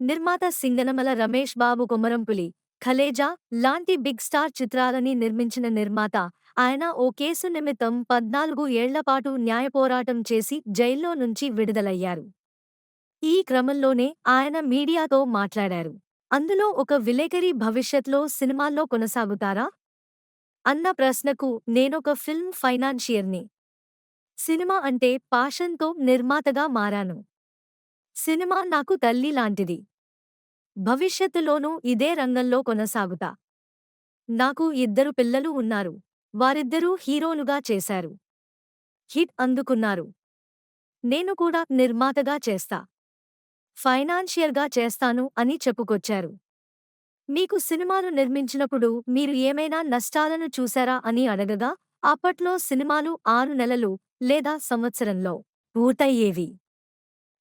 నిర్మాత సింగనమల రమేష్ బాబు కొమరంపులి ఖలేజా లాంటి big star చిత్రాలని నిర్మించిన నిర్మాత. ఆయన ఓ కేసు నిమిత్తం పద్నాలుగు ఏళ్ళపాటు న్యాయపోరాటం చేసి జైల్లో నుంచి విడుదలయ్యారు. ఈ క్రమంలోనే ఆయన మీడియాతో మాట్లాడారు. అందులో ఒక విలేకరి భవిష్యత్లో సినిమాల్లో కొనసాగుతారా? అన్న ప్రశ్నకు నేనొక ఫిల్మ్ ఫైనాన్షియర్ని. సినిమా అంటే పాషన్తో నిర్మాతగా మారాను. సినిమా నాకు తల్లి లాంటిది. భవిష్యత్తులోనూ ఇదే రంగంలో కొనసాగుతా. నాకు ఇద్దరు పిల్లలు ఉన్నారు. వారిద్దరూ హీరోలుగా చేశారు. హిట్ అందుకున్నారు. నేను కూడా నిర్మాతగా చేస్తా. ఫైనాన్షియల్గా చేస్తాను అని చెప్పుకొచ్చారు. మీకు సినిమాలు నిర్మించినప్పుడు మీరు ఏమైనా నష్టాలను చూశారా అని అడగగా అప్పట్లో సినిమాలు ఆరు నెలలు లేదా సంవత్సరంలో పూర్తయ్యేవి.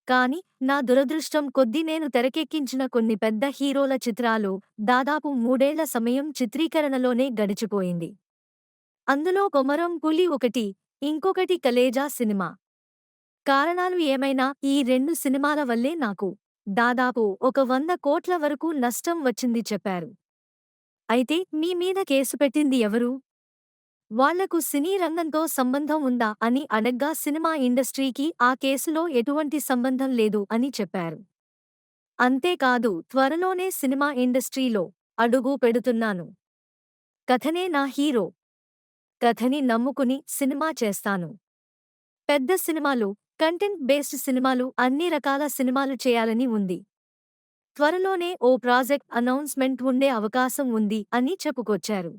కాని నా దురదృష్టం కొద్దీ నేను తెరకెక్కించిన కొన్ని పెద్ద హీరోల చిత్రాలు దాదాపు మూడేళ్ళ సమయం చిత్రీకరణలోనే గడిచిపోయింది. అందులో కొమరం పులి ఒకటి ఇంకొకటి కలేజా సినిమా. కారణాలు ఏమైనా ఈ రెండు సినిమాల వల్లే నాకు. దాదాపు ఒక వంద కోట్ల వరకు నష్టం వచ్చింది చెప్పారు. అయితే మీ మీద కేసు పెట్టింది ఎవరు? వాళ్ళకు సినీ రంగంతో సంబంధం ఉందా అని అడగ్గా సినిమా ఇండస్ట్రీకి ఆ కేసులో ఎటువంటి సంబంధం లేదు అని చెప్పారు. అంతేకాదు త్వరలోనే సినిమా ఇండస్ట్రీలో అడుగు పెడుతున్నాను. కథనే నా హీరో. కథని నమ్ముకుని సినిమా చేస్తాను. పెద్ద సినిమాలు కంటెంట్ బేస్డ్ సినిమాలు అన్ని రకాల సినిమాలు చేయాలని ఉంది. త్వరలోనే ఓ ప్రాజెక్ట్ అనౌన్స్మెంట్ ఉండే అవకాశం ఉంది అని చెప్పుకొచ్చారు.